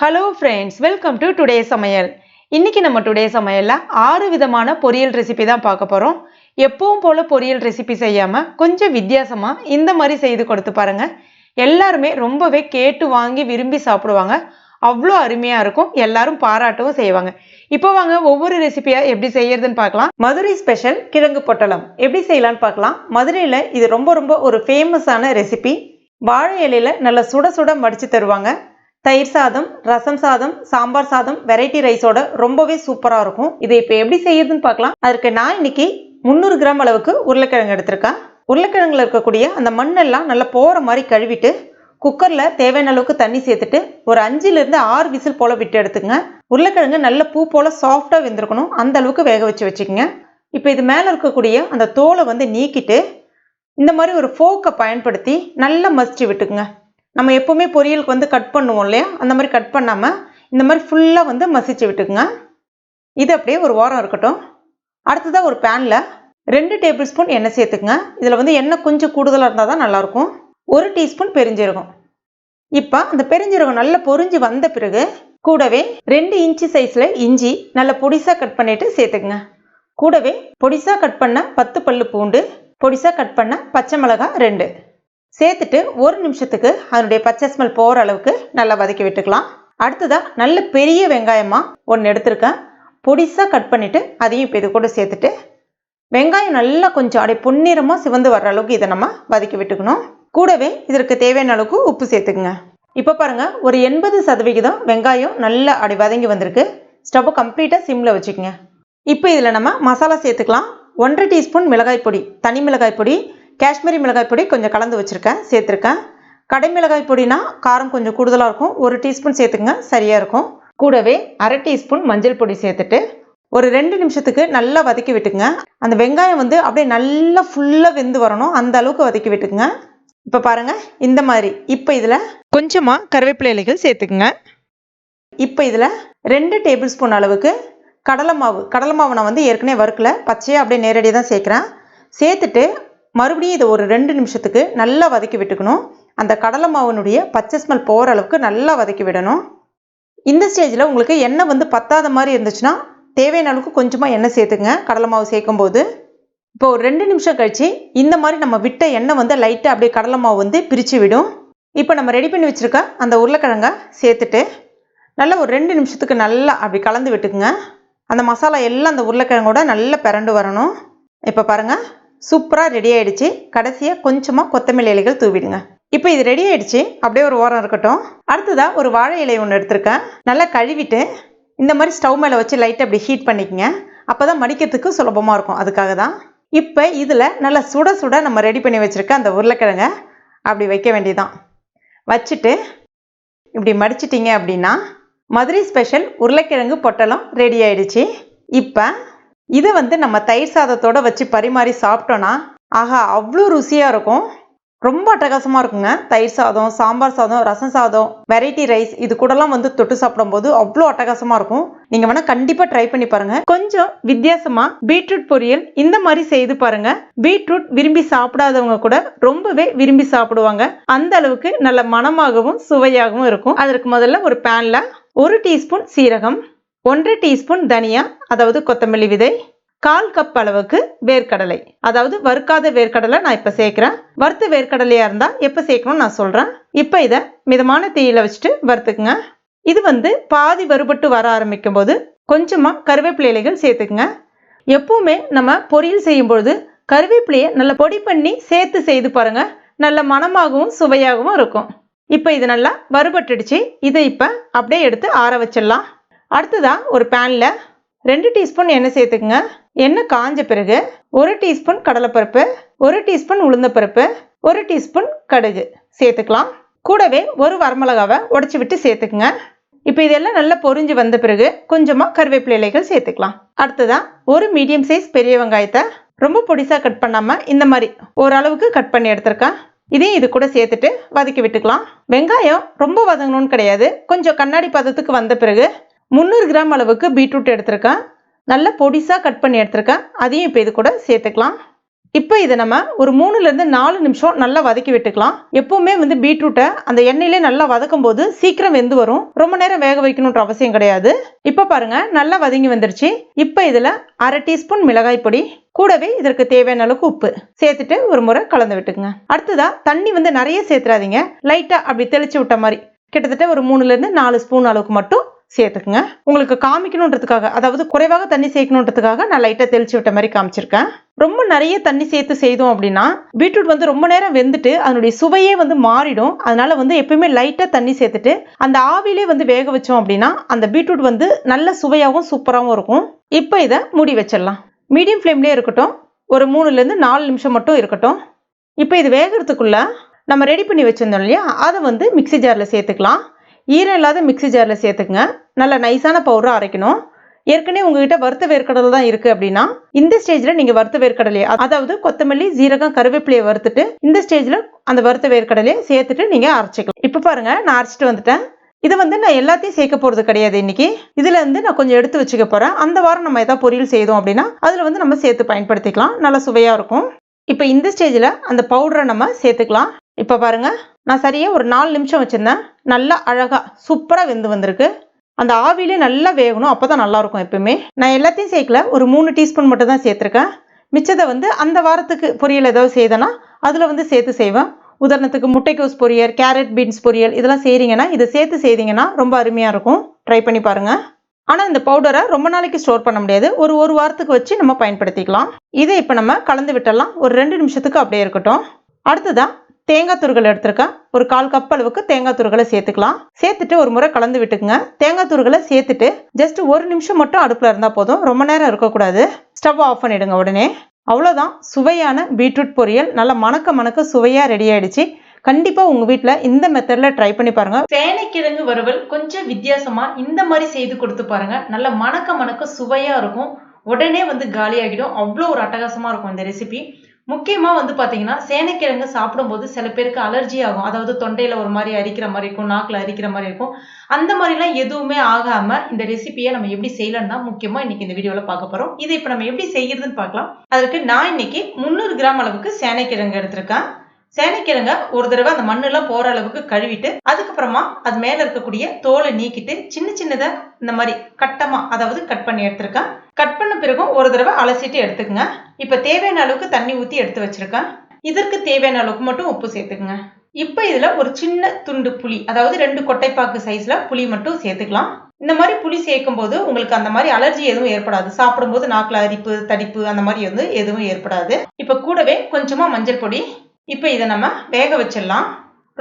Hello friends welcome to today சமையல் இன்றைக்கி நம்ம டுடே சமையலில் ஆறு விதமான பொரியல் ரெசிபி தான் பார்க்க போகிறோம் எப்பவும் போல் பொரியல் ரெசிபி செய்யாமல் கொஞ்சம் வித்தியாசமாக இந்த மாதிரி செய்து கொடுத்து பாருங்க. எல்லாருமே ரொம்பவே கேட்டு வாங்கி விரும்பி சாப்பிடுவாங்க. அவ்வளோ அருமையாக இருக்கும். எல்லாரும் பாராட்டவும் செய்வாங்க. இப்போ வாங்க ஒவ்வொரு ரெசிபியாக எப்படி செய்யறதுன்னு பார்க்கலாம். மதுரை ஸ்பெஷல் கிழங்கு பொட்டலம். எப்படி செய்யலான்னு பார்க்கலாம். மதுரையில் இது ரொம்ப ரொம்ப ஒரு ஃபேமஸான ரெசிபி வாழை இலையில் நல்லா சுட சுட மடித்து தருவாங்க. தயிர் சாதம் ரசம் சாதம் சாம்பார் சாதம் வெரைட்டி ரைஸோட ரொம்பவே சூப்பராக இருக்கும். இதை இப்போ எப்படி செய்யுதுன்னு பார்க்கலாம். அதற்கு நான் இன்னைக்கு முந்நூறு கிராம் அளவுக்கு உருளைக்கிழங்கு எடுத்திருக்கேன். உருளைக்கிழங்குல இருக்கக்கூடிய அந்த மண்ணெல்லாம் நல்லா போகிற மாதிரி கழுவிட்டு குக்கரில் தேவையான அளவுக்கு தண்ணி சேர்த்துட்டு ஒரு அஞ்சுலேருந்து ஆறு விசில் போல் விட்டு எடுத்துங்க உருளைக்கிழங்கு நல்ல பூ போல் சாஃப்டாக வெந்திருக்கணும். அந்த அளவுக்கு வேக வச்சு வச்சுக்கோங்க. இப்போ இது மேலே இருக்கக்கூடிய அந்த தோலை வந்து நீக்கிட்டு இந்த மாதிரி ஒரு ஃபோக்கை பயன்படுத்தி நல்லா மசிச்சு விட்டுக்குங்க. நம்ம எப்போவுமே பொரியலுக்கு வந்து கட் பண்ணுவோம் இல்லையா? அந்த மாதிரி கட் பண்ணாமல் இந்த மாதிரி ஃபுல்லாக வந்து மசிச்சு விட்டுக்குங்க. இது அப்படியே ஒரு வாரம் இருக்கட்டும். அடுத்ததாக ஒரு பேனில் ரெண்டு டேபிள் ஸ்பூன் எண்ணெய் சேர்த்துக்குங்க. இதில் வந்து எண்ணெய் கொஞ்சம் கூடுதலாக இருந்தால் தான் நல்லாயிருக்கும். ஒரு டீஸ்பூன் பெருஞ்சீரகம். இப்போ அந்த பெருஞ்சீரகம் நல்லா பொரிஞ்சு வந்த பிறகு கூடவே ரெண்டு இன்ச்சு சைஸில் இஞ்சி நல்லா பொடிசாக கட் பண்ணிவிட்டு சேர்த்துக்குங்க. கூடவே பொடிசாக கட் பண்ண பத்து பல்லு பூண்டு பொடிசாக கட் பண்ண பச்சை மிளகாய் ரெண்டு. சேர்த்துட்டு ஒரு நிமிஷத்துக்கு அதனுடைய பச்சை ஸ்மெல் போகிற அளவுக்கு நல்லா வதக்கி விட்டுக்கலாம். அடுத்ததாக நல்ல பெரிய வெங்காயமாக ஒன்று எடுத்திருக்கேன். பொடிசாக கட் பண்ணிவிட்டு அதையும் இப்போ இது கூட சேர்த்துட்டு வெங்காயம் நல்லா கொஞ்சம் அப்படியே பொன்னிறமாக சிவந்து வர்ற அளவுக்கு இதை நம்ம வதக்கி விட்டுக்கணும். கூடவே இதற்கு தேவையான அளவுக்கு உப்பு சேர்த்துக்குங்க. இப்போ பாருங்கள் ஒரு எண்பது சதவிகிதம் வெங்காயம் நல்லா அப்படி வதங்கி வந்திருக்கு. ஸ்டவ்வை கம்ப்ளீட்டாக சிம்மில் வச்சுக்கோங்க. இப்போ இதில் நம்ம மசாலா சேர்த்துக்கலாம். ஒன்றரை டீஸ்பூன் மிளகாய் பொடி தனி மிளகாய் பொடி காஷ்மீரி மிளகாய் பொடி கொஞ்சம் கலந்து வச்சுருக்கேன் சேர்த்துருக்கேன். கடை மிளகாய் பொடினா காரம் கொஞ்சம் கூடுதலாக இருக்கும். ஒரு டீஸ்பூன் சேர்த்துங்க சரியாக இருக்கும். கூடவே அரை டீஸ்பூன் மஞ்சள் பொடி சேர்த்துட்டு ஒரு ரெண்டு நிமிஷத்துக்கு நல்லா வதக்கி விட்டுங்க அந்த வெங்காயம் வந்து அப்படியே நல்லா ஃபுல்லாக வெந்து வரணும். அந்த அளவுக்கு வதக்கி விட்டுக்குங்க. இப்போ பாருங்கள் இந்த மாதிரி. இப்போ இதில் கொஞ்சமாக கருவேப்பிலை இலைகள் சேர்த்துக்குங்க. இப்போ இதில் ரெண்டு டேபிள் ஸ்பூன் அளவுக்கு கடலை மாவு. கடலை மாவு நான் வந்து ஏற்கனவே வறுக்கல. பச்சையாக அப்படியே நேரடியாக தான் சேர்க்குறேன். சேர்த்துட்டு மறுபடியும் இதை ஒரு ரெண்டு நிமிஷத்துக்கு நல்லா வதக்கி விட்டுக்கணும். அந்த கடலை மாவினுடைய பச்சை ஸ்மெல் போகிற அளவுக்கு நல்லா வதக்கி விடணும். இந்த ஸ்டேஜில் உங்களுக்கு எண்ணெய் வந்து பத்தாத மாதிரி இருந்துச்சுன்னா தேவையான அளவுக்கு கொஞ்சமாக எண்ணெய் சேர்த்துங்க கடலை மாவு சேர்க்கும் போது இப்போ ஒரு ரெண்டு நிமிஷம் கழித்து இந்த மாதிரி நம்ம விட்ட எண்ணெய் வந்து லைட்டாக அப்படியே கடலை மாவு வந்து பிரித்து விடும். இப்போ நம்ம ரெடி பண்ணி வச்சுருக்க அந்த உருளைக்கிழங்கை சேர்த்துட்டு நல்லா ஒரு ரெண்டு நிமிஷத்துக்கு நல்லா அப்படி கலந்து விட்டுக்குங்க. அந்த மசாலா எல்லாம் அந்த உருளைக்கிழங்கோட நல்லா பிறண்டு வரணும். இப்போ பாருங்கள் சூப்பராக ரெடி ஆகிடுச்சு கடைசியாக கொஞ்சமாக கொத்தமல்லி இலைகள் தூவிடுங்க. இப்போ இது ரெடி ஆகிடுச்சு அப்படியே ஒரு ஓரம் இருக்கட்டும். அடுத்ததாக ஒரு வாழை இலை ஒன்று எடுத்திருக்கேன். நல்லா கழுவிட்டு இந்த மாதிரி ஸ்டவ் மேலே வச்சு லைட்டாக அப்படி ஹீட் பண்ணிக்கங்க. அப்போ தான் மடிக்கிறதுக்கு சுலபமாக இருக்கும். அதுக்காக தான். இப்போ இதில் நல்லா சுட சுட நம்ம ரெடி பண்ணி வச்சுருக்க அந்த உருளைக்கிழங்க அப்படி வைக்க வேண்டியதான் வச்சுட்டு இப்படி மடிச்சிட்டிங்க அப்படின்னா மதுரை ஸ்பெஷல் உருளைக்கிழங்கு பொட்டலம் ரெடி ஆயிடுச்சு. இப்போ இதை வந்து நம்ம தயிர் சாதத்தோடு வச்சு பரிமாறி சாப்பிட்டோன்னா ஆஹா அவ்வளோ ருசியாக இருக்கும். ரொம்ப அட்டகாசமாக இருக்குங்க. தயிர் சாதம் சாம்பார் சாதம் ரசம் சாதம் வெரைட்டி ரைஸ் இது கூடலாம் வந்து தொட்டு சாப்பிடும்போது அவ்வளோ அட்டகாசமாக இருக்கும். நீங்கள் வேணால் கண்டிப்பாக ட்ரை பண்ணி பாருங்கள் கொஞ்சம் வித்தியாசமாக பீட்ரூட் பொரியல் இந்த மாதிரி செய்து பாருங்கள் பீட்ரூட் விரும்பி சாப்பிடாதவங்க கூட ரொம்பவே விரும்பி சாப்பிடுவாங்க. அந்த அளவுக்கு நல்ல மணமாகவும் சுவையாகவும் இருக்கும். அதற்கு முதல்ல ஒரு பேனில் ஒரு டீஸ்பூன் சீரகம் ஒன்றரை டீஸ்பூன் தனியா அதாவது கொத்தமல்லி விதை கால் கப் அளவுக்கு வேர்க்கடலை. அதாவது வறுக்காத வேர்க்கடலை நான் இப்போ சேர்க்குறேன். வறுத்த வேர்க்கடலையாக இருந்தால் எப்போ சேர்க்கணும்னு நான் சொல்கிறேன் இப்போ இதை மிதமான தீயில வச்சுட்டு வறுத்துக்குங்க. இது வந்து பாதி வறுபட்டு வர ஆரம்பிக்கும் போது கொஞ்சமாக கருவேப்பிலை இலைகள் சேர்த்துக்குங்க. எப்பவுமே நம்ம பொரியல் செய்யும்பொழுது கருவேப்பிலையை நல்லா பொடி பண்ணி சேர்த்து செய்து பாருங்க. நல்ல மணமாகவும் சுவையாகவும் இருக்கும். இப்போ இது நல்லா வறுபட்டுடுச்சு. இதை இப்போ அப்படியே எடுத்து ஆற வச்சிடலாம். அடுத்ததாக ஒரு பேனில் ரெண்டு டீஸ்பூன் எண்ணெய் சேர்த்துக்குங்க. எண்ணெய் காஞ்ச பிறகு ஒரு டீஸ்பூன் கடலைப்பருப்பு ஒரு டீஸ்பூன் உளுந்தப்பருப்பு ஒரு டீஸ்பூன் கடுகு சேர்த்துக்கலாம். கூடவே ஒரு வரமிளகாவை உடச்சி விட்டு சேர்த்துக்குங்க. இப்போ இதெல்லாம் நல்லா பொறிஞ்சு வந்த பிறகு கொஞ்சமாக கருவேப்பிலை இலைகள் சேர்த்துக்கலாம். அடுத்ததாக ஒரு மீடியம் சைஸ் பெரிய வெங்காயத்தை ரொம்ப பொடிசாக கட் பண்ணாமல் இந்த மாதிரி ஓரளவுக்கு கட் பண்ணி எடுத்திருக்கேன். இதையும் இது கூட சேர்த்துட்டு வதக்கி விட்டுக்கலாம். வெங்காயம் ரொம்ப வதங்கணும்னு கிடையாது. கொஞ்சம் கண்ணாடி பதத்துக்கு வந்த பிறகு முந்நூறு கிராம் அளவுக்கு பீட்ரூட் எடுத்திருக்கேன். நல்லா பொடிசாக கட் பண்ணி எடுத்திருக்கேன். அதையும் இப்போ இது கூட சேர்த்துக்கலாம். இப்போ இதை நம்ம ஒரு மூணுலேருந்து நாலு நிமிஷம் நல்லா வதக்கி விட்டுக்கலாம். எப்போவுமே வந்து பீட்ரூட்டை அந்த எண்ணெயிலே நல்லா வதக்கும் போது சீக்கிரம் வெந்து வரும். ரொம்ப நேரம் வேக வைக்கணுன்ற அவசியம் கிடையாது. இப்போ பாருங்க நல்லா வதங்கி வந்துருச்சு. இப்போ இதில் அரை டீஸ்பூன் மிளகாய் பொடி கூடவே இதற்கு தேவையான அளவுக்கு உப்பு. சேர்த்துட்டு ஒரு முறை கலந்து விட்டுக்குங்க. அடுத்ததா தண்ணி வந்து நிறைய சேர்த்துறாதீங்க. லைட்டாக அப்படி தெளிச்சு விட்ட மாதிரி. கிட்டத்தட்ட ஒரு மூணுலேருந்து நாலு ஸ்பூன் அளவுக்கு மட்டும் சேர்த்துக்குங்க. உங்களுக்கு காமிக்கணுன்றதுக்காக அதாவது குறைவாக தண்ணி சேர்க்கணுன்றதுக்காக நான் லைட்டாக தெளிச்சு விட்ட மாதிரி காமிச்சிருக்கேன். ரொம்ப நிறைய தண்ணி சேர்த்து செய்தோம் அப்படின்னா பீட்ரூட் வந்து ரொம்ப நேரம் வெந்துட்டு அதனுடைய சுவையே வந்து மாறிடும். அதனால வந்து எப்பயுமே லைட்டாக தண்ணி சேர்த்துட்டு அந்த ஆவிலே வந்து வேக வச்சோம் அப்படின்னா அந்த பீட்ரூட் வந்து நல்ல சுவையாகவும் சூப்பராகவும் இருக்கும். இப்போ இதை மூடி வச்சிடலாம். மீடியம் ஃப்ளேம்லேயே இருக்கட்டும். ஒரு மூணுலேருந்து நாலு நிமிஷம் மட்டும் இருக்கட்டும். இப்போ இது வேகிறதுக்குள்ள நம்ம ரெடி பண்ணி வச்சுருந்தோம் இல்லையா? அதை வந்து மிக்ஸி ஜாரில் சேர்த்துக்கலாம். ஈரம் இல்லாத மிக்ஸி ஜாரில் சேர்த்துக்குங்க. நல்ல நைஸான பவுடராக அரைக்கணும். ஏற்கனவே உங்ககிட்ட வறுத்த வேர்க்கடலை தான் இருக்குது அப்படின்னா இந்த ஸ்டேஜில் நீங்கள் வறுத்த வேர்க்கடலையை அதாவது கொத்தமல்லி ஜீரகம் கருவேப்பிலையை வறுத்துட்டு இந்த ஸ்டேஜில் அந்த வறுத்த வேர்க்கடலையை சேர்த்துட்டு நீங்கள் அரைச்சிக்கலாம். இப்போ பாருங்க நான் அரைச்சிட்டு வந்துட்டேன். இதை வந்து நான் எல்லாத்தையும் சேர்க்க போகிறது கிடையாது இன்னைக்கு. இதுலேருந்து இருந்து நான் கொஞ்சம் எடுத்து வச்சுக்க போகிறேன் அந்த வாரம் நம்ம எதாவது பொரியல் செய்தோம் அப்படின்னா அதில் வந்து நம்ம சேர்த்து பயன்படுத்திக்கலாம். நல்லா சுவையாக இருக்கும். இப்போ இந்த ஸ்டேஜில் அந்த பவுடரை நம்ம சேர்த்துக்கலாம். இப்போ பாருங்கள் நான் சரியாக ஒரு நாலு நிமிஷம் வச்சுருந்தேன். நல்லா அழகாக சூப்பராக வெந்து வந்திருக்கு. அந்த ஆவிலே நல்லா வேகணும் அப்போ தான் நல்லாயிருக்கும் எப்பவுமே நான் எல்லாத்தையும் சேர்க்கல ஒரு மூணு டீஸ்பூன் மட்டும் தான் சேர்த்துருக்கேன். மிச்சத்தை வந்து அந்த வாரத்துக்கு பொரியல் ஏதாவது செய்தேன்னா அதில் வந்து சேர்த்து செய்வேன். உதாரணத்துக்கு முட்டைக்கோஸ் பொரியல் கேரட் பீன்ஸ் பொரியல் இதெல்லாம் செய்கிறீங்கன்னா இதை சேர்த்து செய்தீங்கன்னா ரொம்ப அருமையாக இருக்கும். ட்ரை பண்ணி பாருங்கள் ஆனால் இந்த பவுடரை ரொம்ப நாளைக்கு ஸ்டோர் பண்ண முடியாது. ஒரு ஒரு வாரத்துக்கு வச்சு நம்ம பயன்படுத்திக்கலாம். இதை இப்போ நம்ம கலந்து விட்டலாம் ஒரு ரெண்டு நிமிஷத்துக்கு அப்படியே இருக்கட்டும். அடுத்ததான் தேங்காய் துருகள் எடுத்திருக்கேன் ஒரு கால் கப் அளவுக்கு தேங்காய் துருகளை சேர்த்துக்கலாம். சேர்த்துட்டு ஒரு முறை கலந்து விட்டுக்குங்க. தேங்காய் துருகளை சேர்த்துட்டு ஜஸ்ட் ஒரு நிமிஷம் மட்டும் அடுப்பில் இருந்தால் போதும். ரொம்ப நேரம் இருக்கக்கூடாது. ஸ்டவ் ஆஃப் பண்ணிடுங்க உடனே. அவ்வளோதான் சுவையான பீட்ரூட் பொரியல். நல்லா மணக்க மணக்க சுவையாக ரெடி ஆயிடுச்சு. கண்டிப்பாக உங்கள் வீட்டில் இந்த மெத்தடில் ட்ரை பண்ணி பாருங்க. சேனைக்கிழங்கு வறுவல் கொஞ்சம் வித்தியாசமாக இந்த மாதிரி செய்து கொடுத்து பாருங்க. நல்ல மணக்க மணக்க சுவையாக இருக்கும். உடனே வந்து காலியாகிடும். அவ்வளோ ஒரு அட்டகாசமாக இருக்கும் இந்த ரெசிபி முக்கியமாக வந்து பார்த்தீங்கன்னா சேனைக்கிழங்கு சாப்பிடும்போது சில பேருக்கு அலர்ஜி ஆகும். அதாவது தொண்டையில் ஒரு மாதிரி அரிக்கிற மாதிரி இருக்கும் நாக்கில் அரிக்கிற மாதிரி இருக்கும். அந்த மாதிரிலாம் எதுவுமே ஆகாமல் இந்த ரெசிபியை நம்ம எப்படி செய்யலாம்னு தான் முக்கியமாக இன்றைக்கி இந்த வீடியோவில் பார்க்க போகிறோம் இதை இப்போ நம்ம எப்படி செய்கிறதுன்னு பார்க்கலாம். அதற்கு நான் இன்னைக்கு முந்நூறு கிராம் அளவுக்கு சேனைக்கிழங்கு எடுத்திருக்கேன். சேனைக்கிழங்க ஒரு தடவை அந்த மண்ணெல்லாம் போற அளவுக்கு கழுவிட்டு அதுக்கப்புறமா அது மேல இருக்கக்கூடிய தோலை நீக்கிட்டு சின்ன சின்னதா இந்த மாதிரி கட்டமா அதாவது கட் பண்ணி எடுத்திருக்கேன். கட் பண்ண பிறகும் ஒரு தடவை அலசிட்டு எடுத்துக்கங்க. இப்போ தேவையான அளவுக்கு தண்ணி ஊற்றி எடுத்து வச்சிருக்கேன். இதற்கு தேவையான அளவுக்கு மட்டும் உப்பு சேர்த்துக்குங்க. இப்போ இதில் ஒரு சின்ன துண்டு புளி அதாவது ரெண்டு கொட்டைப்பாக்கு சைஸில் புளி மட்டும் சேர்த்துக்கலாம். இந்த மாதிரி புளி சேர்க்கும் போது உங்களுக்கு அந்த மாதிரி அலர்ஜி எதுவும் ஏற்படாது. சாப்பிடும்போது நாக்கில் அரிப்பு தடிப்பு அந்த மாதிரி வந்து எதுவும் ஏற்படாது. இப்போ கூடவே கொஞ்சமாக மஞ்சள் பொடி. இப்போ இதை நம்ம வேக வச்சிடலாம்.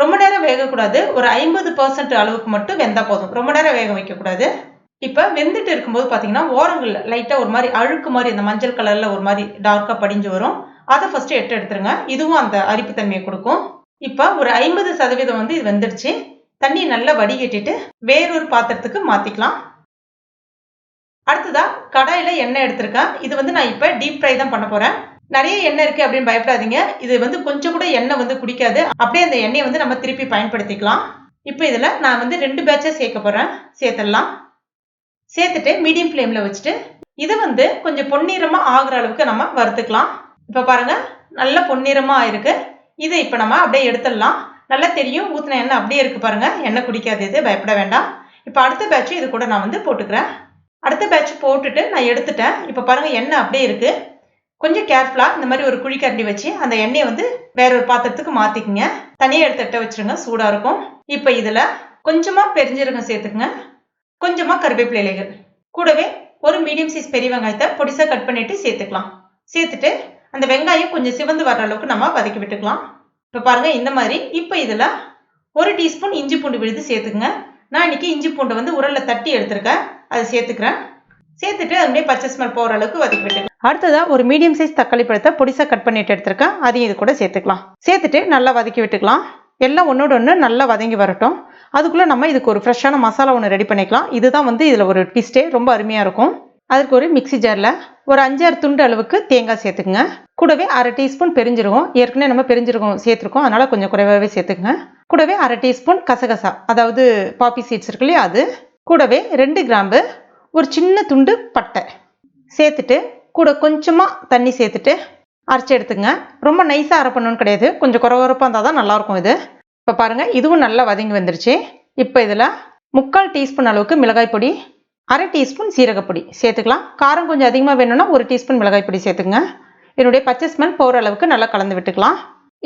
ரொம்ப நேரம் வேகக்கூடாது. ஒரு ஐம்பது பர்சன்ட் அளவுக்கு மட்டும் வெந்தால் போதும். ரொம்ப நேரம் வேக வைக்கக்கூடாது. இப்போ வெந்துட்டு இருக்கும்போது பார்த்தீங்கன்னா ஓரங்களில் லைட்டாக ஒரு மாதிரி அழுக்கு மாதிரி அந்த மஞ்சள் கலரில் ஒரு மாதிரி டார்க்காக படிஞ்சு வரும். அதை ஃபஸ்ட்டு எட்டு எடுத்துருங்க. இதுவும் அந்த அரிப்பு தன்மையை கொடுக்கும். இப்போ ஒரு ஐம்பது சதவீதம் வந்து இது வெந்துடுச்சு. தண்ணியை நல்லா வடிகட்டிட்டு வேறொரு பாத்திரத்துக்கு மாற்றிக்கலாம் அடுத்ததா கடாயில் எண்ணெய் எடுத்திருக்கேன். இது வந்து நான் இப்போ டீப் ஃப்ரை தான் பண்ண போகிறேன் நிறைய எண்ணெய் இருக்கு அப்படின்னு பயப்படாதீங்க. இது வந்து கொஞ்சம் கூட எண்ணெய் வந்து குடிக்காது. அப்படியே அந்த எண்ணெயை வந்து நம்ம திருப்பி பயன்படுத்திக்கலாம். இப்போ இதில் நான் வந்து ரெண்டு பேட்சாக சேர்க்க போகிறேன் சேர்த்துடலாம். சேர்த்துட்டு மீடியம் ஃப்ளேமில் வச்சுட்டு இதை வந்து கொஞ்சம் பொன்னிறமாக ஆகிற அளவுக்கு நம்ம வறுத்துக்கலாம். இப்போ பாருங்கள் நல்ல பொன்னிறமாக ஆயிருக்கு. இதை இப்போ நம்ம அப்படியே எடுத்துடலாம். நல்லா தெரியும் ஊற்றின எண்ணெய் அப்படியே இருக்குது பாருங்கள் எண்ணெய் குடிக்காது இது பயப்பட வேண்டாம். இப்போ அடுத்த பேட்ச் இது கூட நான் வந்து போட்டுக்கிறேன். அடுத்த பேட்ச் போட்டுட்டு நான் எடுத்துட்டேன். இப்போ பாருங்கள் எண்ணெய் அப்படியே இருக்குது கொஞ்சம் கேர்ஃபுல்லாக இந்த மாதிரி ஒரு குழிக்கரண்டி வச்சு அந்த எண்ணெயை வந்து வேற ஒரு பாத்திரத்துக்கு மாற்றிக்குங்க தனியாக எடுத்துகிட்ட வச்சுருங்க சூடாக இருக்கும். இப்போ இதில் கொஞ்சமாக பெருஞ்சீரகம் சேர்த்துக்குங்க. கொஞ்சமாக கருவேப்பிலை இலைகள். கூடவே ஒரு மீடியம் சைஸ் பெரிய வெங்காயத்தை பொடிசா கட் பண்ணிட்டு சேர்த்துக்கலாம். சேர்த்துட்டு அந்த வெங்காயம் கொஞ்சம் சிவந்து வர அளவுக்கு நம்ம வதக்கி விட்டுக்கலாம். இப்போ பாருங்கள் இந்த மாதிரி இப்போ இதில் ஒரு டீஸ்பூன் இஞ்சி பூண்டு விழுது சேர்த்துக்குங்க. நான் இன்னைக்கு இஞ்சி பூண்டை வந்து உரலில் தட்டி எடுத்திருக்கேன். அதை சேர்த்துக்கிறேன். சேர்த்துட்டு அப்படியே பச்சை ஸ்மெல் போகிற அளவுக்கு வதக்கி விட்டுக்கலாம். அடுத்ததாக ஒரு மீடியம் சைஸ் தக்காளி பழத்தை பொடிசா கட் பண்ணிட்டு எடுத்திருக்கேன். அதையும் இது கூட சேர்த்துக்கலாம். சேர்த்துட்டு நல்லா வதக்கி விட்டுக்கலாம். எல்லாம் ஒன்றோட ஒன்று நல்லா வதங்கி வரட்டும். அதுக்குள்ளே நம்ம இதுக்கு ஒரு ஃப்ரெஷ்ஷான மசாலா ஒன்று ரெடி பண்ணிக்கலாம். இதுதான் வந்து இதில் ஒரு ட்விஸ்டே ரொம்ப அருமையாக இருக்கும். அதுக்கு ஒரு மிக்சி ஜாரில் ஒரு அஞ்சாறு துண்டு அளவுக்கு தேங்காய் சேர்த்துக்குங்க. கூடவே அரை டீஸ்பூன் பெரிஞ்சிருக்கும் ஏற்கனவே நம்ம பெரிஞ்சிருக்கோம் சேர்த்துருக்கோம். அதனால் கொஞ்சம் குறைவாகவே சேர்த்துக்குங்க. கூடவே அரை டீஸ்பூன் கசகசா அதாவது பாப்பி சீட்ஸ் இருக்கு இல்லையா அது. கூடவே ரெண்டு கிராம்பு ஒரு சின்ன துண்டு பட்டை. சேர்த்துட்டு கூட கொஞ்சமாக தண்ணி சேர்த்துட்டு அரைச்சி எடுத்துங்க ரொம்ப நைஸாக அரைப்பணும்னு கிடையாது. கொஞ்சம் குறவரப்பாக இருந்தால் தான் நல்லாயிருக்கும் இது. இப்போ பாருங்கள் இதுவும் நல்லா வதங்கி வந்துருச்சு. இப்போ இதில் முக்கால் டீஸ்பூன் அளவுக்கு மிளகாய் பொடி அரை டீஸ்பூன் சீரகப்பொடி சேர்த்துக்கலாம். காரம் கொஞ்சம் அதிகமாக வேணும்னா ஒரு டீஸ்பூன் மிளகாய் பொடி சேர்த்துங்க என்னுடைய பச்சை ஸ்மெல் போகிற அளவுக்கு நல்லா கலந்து விட்டுக்கலாம்.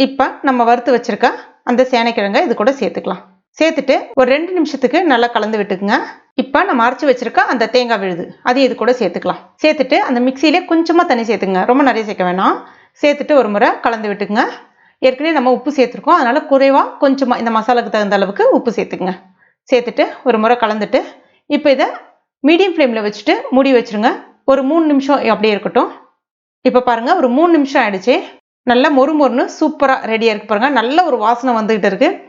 இப்போ நம்ம வறுத்து வச்சுருக்க அந்த சேனைக்கிழங்க இது கூட சேர்த்துக்கலாம். சேர்த்துட்டு ஒரு ரெண்டு நிமிஷத்துக்கு நல்லா கலந்து விட்டுக்குங்க. இப்போ நம்ம அரைச்சி வச்சிருக்க அந்த தேங்காய் விழுது அதையும் இது கூட சேர்த்துக்கலாம். சேர்த்துட்டு அந்த மிக்சியிலே கொஞ்சமாக தண்ணி சேர்த்துங்க ரொம்ப நிறைய சேர்க்க வேணாம். சேர்த்துட்டு ஒரு முறை கலந்து விட்டுக்குங்க. ஏற்கனவே நம்ம உப்பு சேர்த்துருக்கோம். அதனால் குறைவாக கொஞ்சமாக இந்த மசாலாவுக்கு தகுந்த அளவுக்கு உப்பு சேர்த்துக்குங்க. சேர்த்துட்டு ஒரு முறை கலந்துட்டு இப்போ இதை மீடியம் ஃப்ளேமில் வச்சுட்டு மூடி வச்சுருங்க. ஒரு மூணு நிமிஷம் அப்படியே இருக்கட்டும். இப்போ பாருங்கள் ஒரு மூணு நிமிஷம் ஆயிடுச்சு. நல்லா மொறு மொறுன்னு சூப்பராக ரெடியாக இருக்கு பாருங்கள் நல்ல ஒரு வாசனை வந்துகிட்டு இருக்குது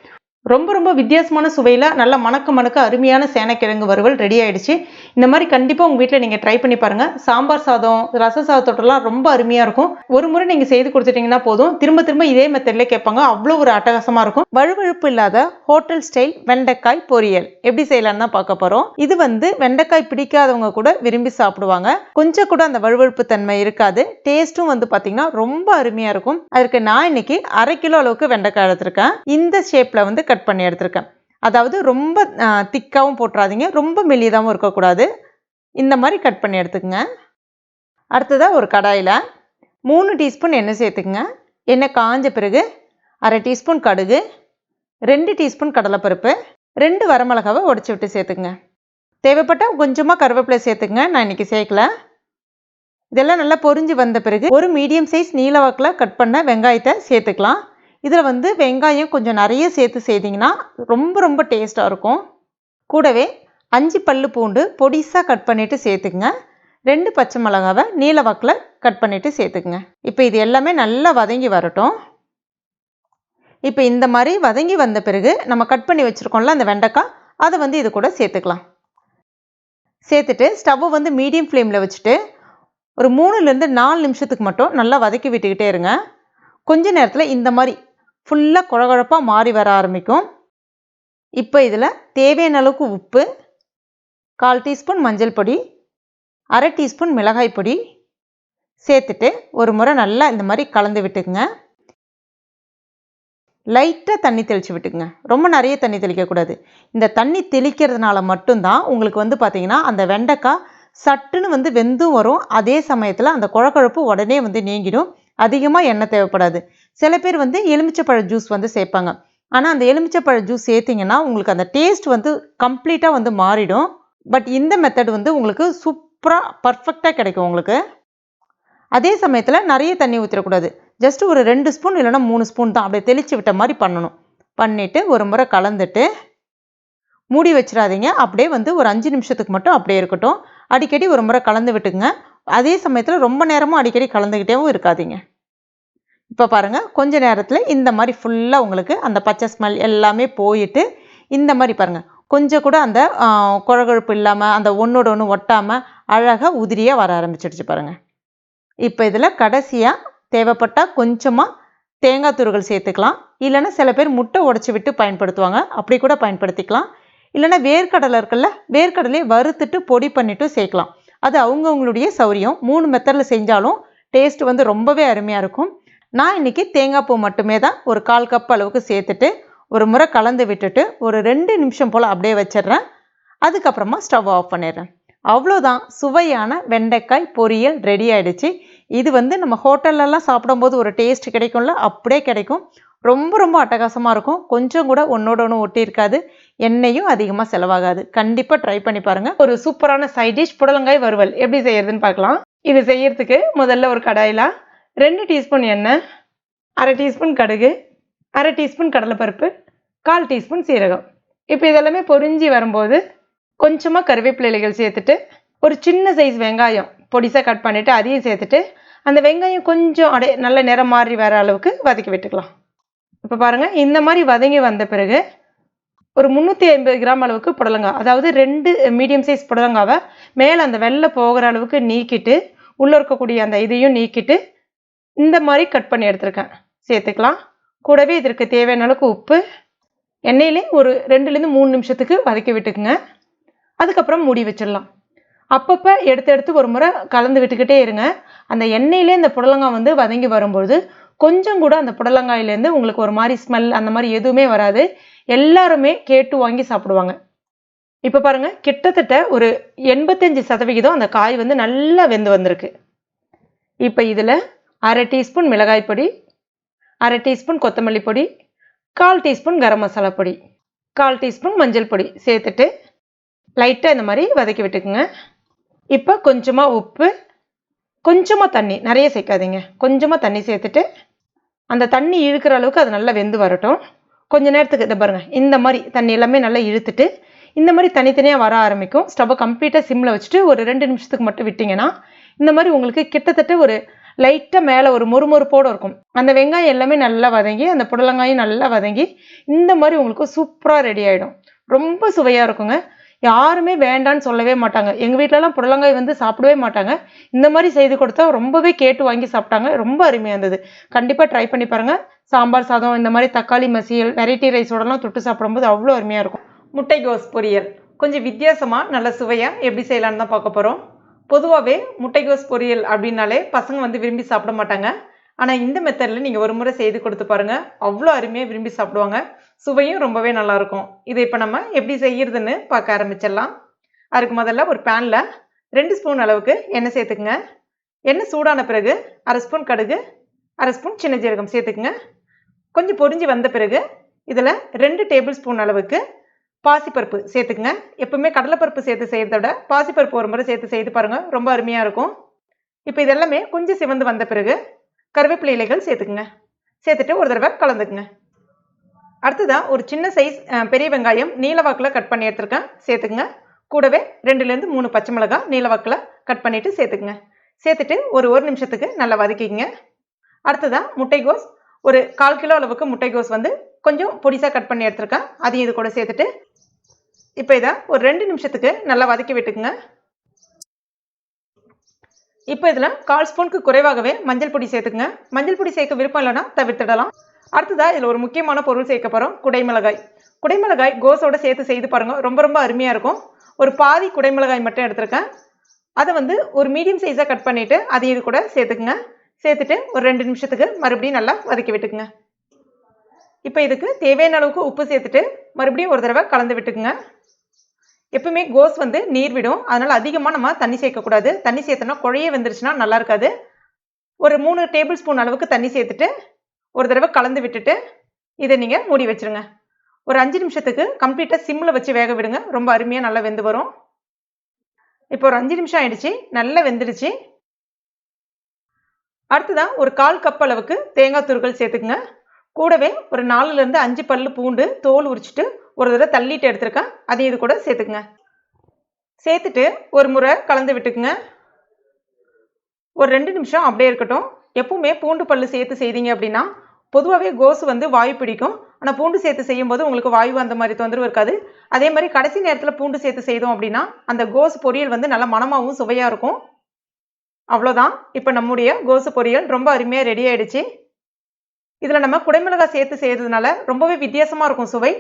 ரொம்ப ரொம்ப வித்தியாசமான சுவையில் நல்ல மணக்க மணக்க அருமையான சேனைக்கிழங்கு வறுவல் ரெடி ஆயிடுச்சு. இந்த மாதிரி கண்டிப்பாக உங்கள் வீட்டில் நீங்கள் ட்ரை பண்ணி பாருங்கள் சாம்பார் சாதம் ரச சாதத்தோட்டெல்லாம் ரொம்ப அருமையாக இருக்கும். ஒரு முறை நீங்கள் செய்து கொடுத்துட்டிங்கன்னா போதும். திரும்ப திரும்ப இதே மெத்தட்ல கேட்பாங்க. அவ்வளோ ஒரு அட்டகாசமாக இருக்கும். வழுவழுப்பு இல்லாத ஹோட்டல் ஸ்டைல் வெண்டைக்காய் பொரியல். எப்படி செய்யலாம்னு தான் பார்க்க போகிறோம் இது வந்து வெண்டைக்காய் பிடிக்காதவங்க கூட விரும்பி சாப்பிடுவாங்க. கொஞ்சம் கூட அந்த வழுவழுப்பு தன்மை இருக்காது. டேஸ்ட்டும் வந்து பார்த்தீங்கன்னா ரொம்ப அருமையாக இருக்கும். அதற்கு நான் இன்னைக்கு அரை கிலோ அளவுக்கு வெண்டைக்காய் எடுத்திருக்கேன். இந்த ஷேப்பில் வந்து கட் பண்ணி எடுத்திருக்கேன். அதாவது ரொம்ப திக்காகவும் போட்டுறாதீங்க ரொம்ப மெல்லியதாகவும் இருக்கக்கூடாது. இந்த மாதிரி கட் பண்ணி எடுத்துக்கங்க. அடுத்ததாக ஒரு கடாயில் மூணு டீஸ்பூன் எண்ணெய் சேர்த்துக்குங்க. எண்ணெய் காஞ்ச பிறகு அரை டீஸ்பூன் கடுகு ரெண்டு டீஸ்பூன் கடலைப்பருப்பு ரெண்டு வரமிளகாவை உடச்சி விட்டு சேர்த்துக்குங்க. தேவைப்பட்டால் கொஞ்சமாக கருவேப்பிலை சேர்த்துக்குங்க. நான் இன்றைக்கி சேர்க்கல. இதெல்லாம் நல்லா பொரிஞ்சு வந்த பிறகு ஒரு மீடியம் சைஸ் நீளவாக்கில் கட் பண்ண வெங்காயத்தை சேர்த்துக்கலாம். இதில் வந்து வெங்காயம் கொஞ்சம் நிறைய சேர்த்து செய்திங்கன்னா ரொம்ப ரொம்ப டேஸ்ட்டாக இருக்கும். கூடவே அஞ்சு பல்லு பூண்டு பொடிசாக கட் பண்ணிவிட்டு சேர்த்துக்குங்க. ரெண்டு பச்சை மிளகாவை நீல வாக்கில் கட் பண்ணிவிட்டு சேர்த்துக்குங்க. இப்போ இது எல்லாமே நல்லா வதங்கி வரட்டும். இப்போ இந்த மாதிரி வதங்கி வந்த பிறகு நம்ம கட் பண்ணி வச்சுருக்கோம்ல அந்த வெண்டைக்காய் அதை வந்து இது கூட சேர்த்துக்கலாம். சேர்த்துட்டு ஸ்டவ்வை வந்து மீடியம் ஃப்ளேமில் வச்சுட்டு ஒரு மூணுலேருந்து நாலு நிமிஷத்துக்கு மட்டும் நல்லா வதக்கி விட்டுக்கிட்டே இருங்க. கொஞ்ச நேரத்தில் இந்த மாதிரி ஃபுல்லாக குழகுழப்பாக மாறி வர ஆரம்பிக்கும். இப்போ இதில் தேவையான அளவுக்கு உப்பு கால் டீஸ்பூன் மஞ்சள் பொடி அரை டீஸ்பூன் மிளகாய் பொடி சேர்த்துட்டு ஒரு முறை நல்லா இந்த மாதிரி கலந்து விட்டுக்குங்க. லைட்டாக தண்ணி தெளித்து விட்டுக்குங்க. ரொம்ப நிறைய தண்ணி தெளிக்கக்கூடாது இந்த தண்ணி தெளிக்கிறதுனால மட்டும்தான் உங்களுக்கு வந்து பார்த்திங்கன்னா அந்த வெண்டைக்காய் சட்டுன்னு வந்து வெந்தும் வரும். அதே சமயத்தில் அந்த குழக்குழப்பு உடனே வந்து நீங்கிடும். அதிகமாக எண்ணெய் தேவைப்படாது. சில பேர் வந்து எலுமிச்சப்பழ ஜூஸ் வந்து சேர்ப்பாங்க. ஆனால் அந்த எலுமிச்சைப்பழ ஜூஸ் சேர்த்திங்கன்னா உங்களுக்கு அந்த டேஸ்ட் வந்து கம்ப்ளீட்டாக வந்து மாறிடும். பட் இந்த மெத்தட் வந்து உங்களுக்கு சூப்பராக பர்ஃபெக்டாக கிடைக்கும் உங்களுக்கு. அதே சமயத்தில் நிறைய தண்ணி ஊற்றிடக்கூடாது ஜஸ்ட் ஒரு ரெண்டு ஸ்பூன் இல்லைனா மூணு ஸ்பூன் தான். அப்படியே தெளித்து விட்ட மாதிரி பண்ணணும். பண்ணிவிட்டு ஒரு முறை கலந்துட்டு மூடி வச்சிடாதீங்க. அப்படியே வந்து ஒரு அஞ்சு நிமிஷத்துக்கு மட்டும் அப்படியே இருக்கட்டும். அடிக்கடி ஒரு முறை கலந்து விட்டுங்க அதே சமயத்தில் ரொம்ப நேரமும் அடிக்கடி கலந்துக்கிட்டேவும் இருக்காதீங்க. இப்போ பாருங்கள் கொஞ்ச நேரத்தில் இந்த மாதிரி ஃபுல்லாக உங்களுக்கு அந்த பச்சை ஸ்மெல் எல்லாமே போயிட்டு இந்த மாதிரி பாருங்கள் கொஞ்சம் கூட அந்த குழகுழப்பு இல்லாமல் அந்த ஒன்றோட ஒன்று ஒட்டாமல் அழகாக உதிரியாக வர ஆரம்பிச்சிடுச்சு பாருங்கள் இப்போ இதில் கடைசியாக தேவைப்பட்டால் கொஞ்சமாக தேங்காய் துருகள் சேர்த்துக்கலாம். இல்லைன்னா சில பேர் முட்டை உடச்சி விட்டு பயன்படுத்துவாங்க. அப்படி கூட பயன்படுத்திக்கலாம். இல்லைன்னா வேர்க்கடலை இருக்குல்ல வேர்க்கடலையை வறுத்துட்டு பொடி பண்ணிவிட்டு சேர்க்கலாம். அது அவங்கவுங்களுடைய சௌரியம். மூணு மெத்தடில் செஞ்சாலும் டேஸ்ட் வந்து ரொம்பவே அருமையாக இருக்கும். நான் இன்றைக்கி தேங்காய் பூ மட்டுமே தான் ஒரு கால் கப் அளவுக்கு சேர்த்துட்டு ஒரு முறை கலந்து விட்டுட்டு ஒரு ரெண்டு நிமிஷம் போல் அப்படியே வச்சிடுறேன். அதுக்கப்புறமா ஸ்டவ் ஆஃப் பண்ணிடுறேன். அவ்வளோதான். சுவையான வெண்டைக்காய் பொரியல் ரெடி ஆகிடுச்சு இது வந்து நம்ம ஹோட்டல்லலாம் சாப்பிடும்போது ஒரு டேஸ்ட் கிடைக்கும்ல அப்படியே கிடைக்கும். ரொம்ப ரொம்ப அட்டகாசமாக இருக்கும். கொஞ்சம் கூட ஒன்றோட ஒன்று ஒட்டி இருக்காது எண்ணெயும் அதிகமாக செலவாகாது. கண்டிப்பாக ட்ரை பண்ணி பாருங்கள் ஒரு சூப்பரான சைட் டிஷ் புடலங்காய் வறுவல். எப்படி செய்யறதுன்னு பார்க்கலாம். இது செய்யறதுக்கு முதல்ல ஒரு கடாயில் ரெண்டு டீஸ்பூன் எண்ணெய் அரை டீஸ்பூன் கடுகு அரை டீஸ்பூன் கடலைப்பருப்பு கால் டீஸ்பூன் சீரகம். இப்போ இதெல்லாமே பொறிஞ்சி வரும்போது கொஞ்சமாக கருவேப்பிலை இலைகள் சேர்த்துட்டு ஒரு சின்ன சைஸ் வெங்காயம் பொடிசாக கட் பண்ணிவிட்டு அதையும் சேர்த்துட்டு அந்த வெங்காயம் கொஞ்சம் அப்படியே நல்ல நிறம் மாறி வர அளவுக்கு வதக்கி விட்டுக்கலாம். இப்போ பாருங்கள் இந்த மாதிரி வதங்கி வந்த பிறகு ஒரு முந்நூற்றி ஐம்பது கிராம் அளவுக்கு புடலங்காய் அதாவது ரெண்டு மீடியம் சைஸ் புடலங்காவை மேலே அந்த வெள்ளை போகிற அளவுக்கு நீக்கிட்டு உள்ளே இருக்கக்கூடிய அந்த இதையும் நீக்கிட்டு இந்த மாதிரி கட் பண்ணி எடுத்துருக்கேன். சேர்த்துக்கலாம். கூடவே இதற்கு தேவையான அளவுக்கு உப்பு. எண்ணெயிலே ஒரு ரெண்டுலேருந்து மூணு நிமிஷத்துக்கு வதக்கி விட்டுக்குங்க. அதுக்கப்புறம் மூடி வச்சிடலாம். அப்பப்போ எடுத்து எடுத்து ஒரு முறை கலந்து விட்டுக்கிட்டே இருங்க. அந்த எண்ணெயிலே இந்த புடலங்காய் வந்து வதங்கி வரும்பொழுது கொஞ்சம் கூட அந்த புடலங்காயிலேருந்து உங்களுக்கு ஒரு மாதிரி ஸ்மெல் அந்த மாதிரி எதுவுமே வராது. எல்லாருமே கேட்டு வாங்கி சாப்பிடுவாங்க. இப்போ பாருங்க கிட்டத்தட்ட ஒரு எண்பத்தஞ்சு சதவிகிதம் அந்த காய் வந்து நல்லா வெந்து வந்திருக்கு. இப்போ இதில் அரை டீஸ்பூன் மிளகாய் பொடி அரை டீஸ்பூன் கொத்தமல்லி பொடி கால் டீஸ்பூன் கரம் மசாலா பொடி கால் டீஸ்பூன் மஞ்சள் பொடி சேர்த்துட்டு லைட்டாக இந்த மாதிரி வதக்கி விட்டுக்குங்க. இப்போ கொஞ்சமாக உப்பு கொஞ்சமாக தண்ணி நிறைய சேர்க்காதீங்க. கொஞ்சமாக தண்ணி சேர்த்துட்டு அந்த தண்ணி இழுக்கிற அளவுக்கு அது நல்லா வெந்து வரட்டும். கொஞ்ச நேரத்துக்கு இதை பாருங்கள் இந்த மாதிரி தண்ணி எல்லாமே நல்லா இழுத்துட்டு இந்த மாதிரி தனித்தனியாக வர ஆரம்பிக்கும். ஸ்டவ்வை கம்ப்ளீட்டாக சிம்மில் வச்சுட்டு ஒரு ரெண்டு நிமிஷத்துக்கு மட்டும் விட்டிங்கன்னா இந்த மாதிரி உங்களுக்கு கிட்டத்தட்ட ஒரு லைட்டாக மேலே ஒரு மொறுமொறுப்போடு இருக்கும். அந்த வெங்காயம் எல்லாமே நல்லா வதங்கி அந்த புடலங்காயும் நல்லா வதங்கி இந்த மாதிரி உங்களுக்கு சூப்பராக ரெடி ஆகிடும் ரொம்ப சுவையாக இருக்குங்க. யாருமே வேண்டான்னு சொல்லவே மாட்டாங்க. எங்கள் வீட்டிலலாம் புடலங்காய் வந்து சாப்பிடவே மாட்டாங்க. இந்த மாதிரி செய்து கொடுத்தா ரொம்பவே கேட்டு வாங்கி சாப்பிட்டாங்க. ரொம்ப அருமையாக இருந்தது. கண்டிப்பாக ட்ரை பண்ணி பாருங்கள் சாம்பார் சாதம் இந்த மாதிரி தக்காளி மசியல் வெரைட்டி ரைஸோடலாம் தொட்டு சாப்பிடும்போது அவ்வளோ அருமையாக இருக்கும். முட்டைகோஸ் பொரியல். கொஞ்சம் வித்தியாசமாக நல்ல சுவையாக எப்படி செய்யலான்னு தான் பார்க்க போகிறோம் பொதுவாகவே முட்டைகோஸ் பொரியல் அப்படின்னாலே பசங்க வந்து விரும்பி சாப்பிட மாட்டாங்க. ஆனால் இந்த மெத்தடில் நீங்கள் ஒரு முறை செய்து கொடுத்து பாருங்கள் அவ்வளோ அருமையாக விரும்பி சாப்பிடுவாங்க. சுவையும் ரொம்பவே நல்லாயிருக்கும் இதை இப்போ நம்ம எப்படி செய்கிறதுன்னு பார்க்க ஆரம்பிச்சிடலாம். அதுக்கு முதல்ல ஒரு பேனில் ரெண்டு ஸ்பூன் அளவுக்கு எண்ணெய் சேர்த்துக்குங்க. எண்ணெய் சூடான பிறகு அரை ஸ்பூன் கடுகு அரை ஸ்பூன் சின்ன ஜீரகம் சேர்த்துக்குங்க. கொஞ்சம் பொரிஞ்சு வந்த பிறகு இதில் ரெண்டு டேபிள் ஸ்பூன் அளவுக்கு பாசிப்பருப்பு சேர்த்துக்குங்க. எப்பவுமே கடலைப்பருப்பு சேர்த்து செய்கிறத விட பாசிப்பருப்பு ஒரு முறை சேர்த்து செய்து பாருங்கள் ரொம்ப அருமையாக இருக்கும். இப்போ இதெல்லாமே கொஞ்சம் சிவந்து வந்த பிறகு கருவேப்பிலை இலைகள் சேர்த்துக்குங்க. சேர்த்துட்டு ஒரு தடவை கலந்துக்குங்க. அடுத்ததாக ஒரு சின்ன சைஸ் பெரிய வெங்காயம் நீலவாக்கில் கட் பண்ணி எடுத்துருக்கேன். சேர்த்துக்குங்க. கூடவே ரெண்டுலேருந்து மூணு பச்சை மிளகாய் நீலவாக்கில் கட் பண்ணிவிட்டு சேர்த்துக்குங்க. சேர்த்துட்டு ஒரு ஒரு நிமிஷத்துக்கு நல்லா வதக்கிங்க அடுத்ததாக முட்டைகோஸ். ஒரு கால் கிலோ அளவுக்கு முட்டைகோஸ் வந்து கொஞ்சம் பொடிசாக கட் பண்ணி எடுத்துருக்கேன். அதையும் இது கூட சேர்த்துட்டு இப்போ இதை ஒரு ரெண்டு நிமிஷத்துக்கு நல்லா வதக்கி விட்டுக்குங்க. இப்போ இதில் கால் ஸ்பூனுக்கு குறைவாகவே மஞ்சள் பொடி சேர்த்துக்குங்க. மஞ்சள் பொடி சேர்க்க விருப்பம் இல்லைன்னா தவிர்த்துடலாம். அடுத்ததாக இதில் ஒரு முக்கியமான பொருள் சேர்க்க போகிறோம் குடைமிளகாய். குடைமிளகாய் கோஸோட சேர்த்து செய்து பாருங்கள் ரொம்ப ரொம்ப அருமையாக இருக்கும். ஒரு பாதி குடைமிளகாய் மட்டும் எடுத்திருக்கேன். அதை வந்து ஒரு மீடியம் சைஸாக கட் பண்ணிவிட்டு அதையும் இது கூட சேர்த்துக்குங்க. சேர்த்துட்டு ஒரு ரெண்டு நிமிஷத்துக்கு மறுபடியும் நல்லா வதக்கி விட்டுக்குங்க. இப்போ இதுக்கு தேவையான அளவுக்கு உப்பு சேர்த்துட்டு மறுபடியும் ஒரு தடவை கலந்து விட்டுக்குங்க. எப்பவுமே கோஸ் வந்து நீர் விடும். அதனால் அதிகமாக நம்ம தண்ணி சேர்க்கக்கூடாது. தண்ணி சேர்த்தோன்னா குழைய வந்துருச்சுன்னா நல்லா இருக்காது. ஒரு மூணு டேபிள் ஸ்பூன் அளவுக்கு தண்ணி சேர்த்துட்டு ஒரு தடவை கலந்து விட்டுட்டு இதை நீங்கள் மூடி வச்சுருங்க. ஒரு அஞ்சு நிமிஷத்துக்கு கம்ப்ளீட்டாக சிம்மில் வச்சு வேக விடுங்க. ரொம்ப அருமையாக நல்லா வெந்து வரும். இப்போ ஒரு அஞ்சு நிமிஷம் ஆயிடுச்சு. நல்லா வெந்துடுச்சு. அடுத்ததான் ஒரு கால் கப் அளவுக்கு தேங்காய் துருக்கள் சேர்த்துக்குங்க. கூடவே ஒரு நாலுலேருந்து அஞ்சு பல்லு பூண்டு தோல் உரிச்சிட்டு ஒரு தடவை தள்ளிட்டு எடுத்துருக்கேன். அதையும் இது கூட சேர்த்துக்குங்க. சேர்த்துட்டு ஒரு முறை கலந்து விட்டுக்குங்க. ஒரு ரெண்டு நிமிஷம் அப்படியே இருக்கட்டும். எப்பவுமே பூண்டு பல்லு சேர்த்து செய்தீங்க அப்படின்னா பொதுவாகவே கோசு வந்து வாயு பிடிக்கும். ஆனால் பூண்டு சேர்த்து செய்யும்போது உங்களுக்கு வாயு அந்த மாதிரி தொந்தரவு இருக்காது. அதே மாதிரி கடைசி நேரத்தில் பூண்டு சேர்த்து செய்தோம் அப்படின்னா அந்த கோஸ் பொரியல் வந்து நல்ல மனமாகவும் சுவையாக இருக்கும். அவ்வளோதான் இப்போ நம்முடைய கோசு பொரியல் ரொம்ப அருமையாக ரெடி ஆயிடுச்சு. இதில் நம்ம குடைமிளகாய் சேர்த்து செய்கிறதுனால ரொம்பவே வித்தியாசமாக இருக்கும் சுவை.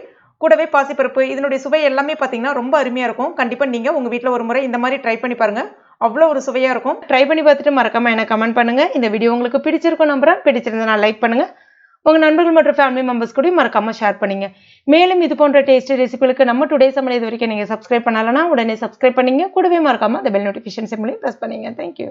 கூடவே பாசிப்பருப்பு இதனுடைய சுவை எல்லாமே பார்த்தீங்கன்னா ரொம்ப அருமையாக இருக்கும். கண்டிப்பாக நீங்கள் உங்கள் வீட்டில் ஒரு முறை இந்த மாதிரி ட்ரை பண்ணி பாருங்கள் அவ்வளோ ஒரு சுவையாக இருக்கும். ட்ரை பண்ணி பார்த்துட்டு மறக்காமல் எனக்கு கமெண்ட் பண்ணுங்கள் இந்த வீடியோ உங்களுக்கு பிடிச்சிருக்கும் நம்புறேன். பிடிச்சிருந்தா லைக் பண்ணுங்கள் உங்கள் நண்பர்கள் மற்றும் ஃபேமிலி மெம்பர்ஸ் கூட மறக்காமல் ஷேர் பண்ணிங்க. மேலும் இது போன்ற டேஸ்டி ரெசிபிகளுக்கு நம்ம டுடே சமையல் இது வரைக்கும் நீங்கள் சப்ஸ்கிரைப் பண்ணலன்னா உடனே சப்ஸ்கிரைப் பண்ணிங்க. கூடவே மறக்காமல் அந்த பெல் நோட்டிஃபிகேஷன் சிம்லையும் ப்ரெஸ் பண்ணிங்க. Thank you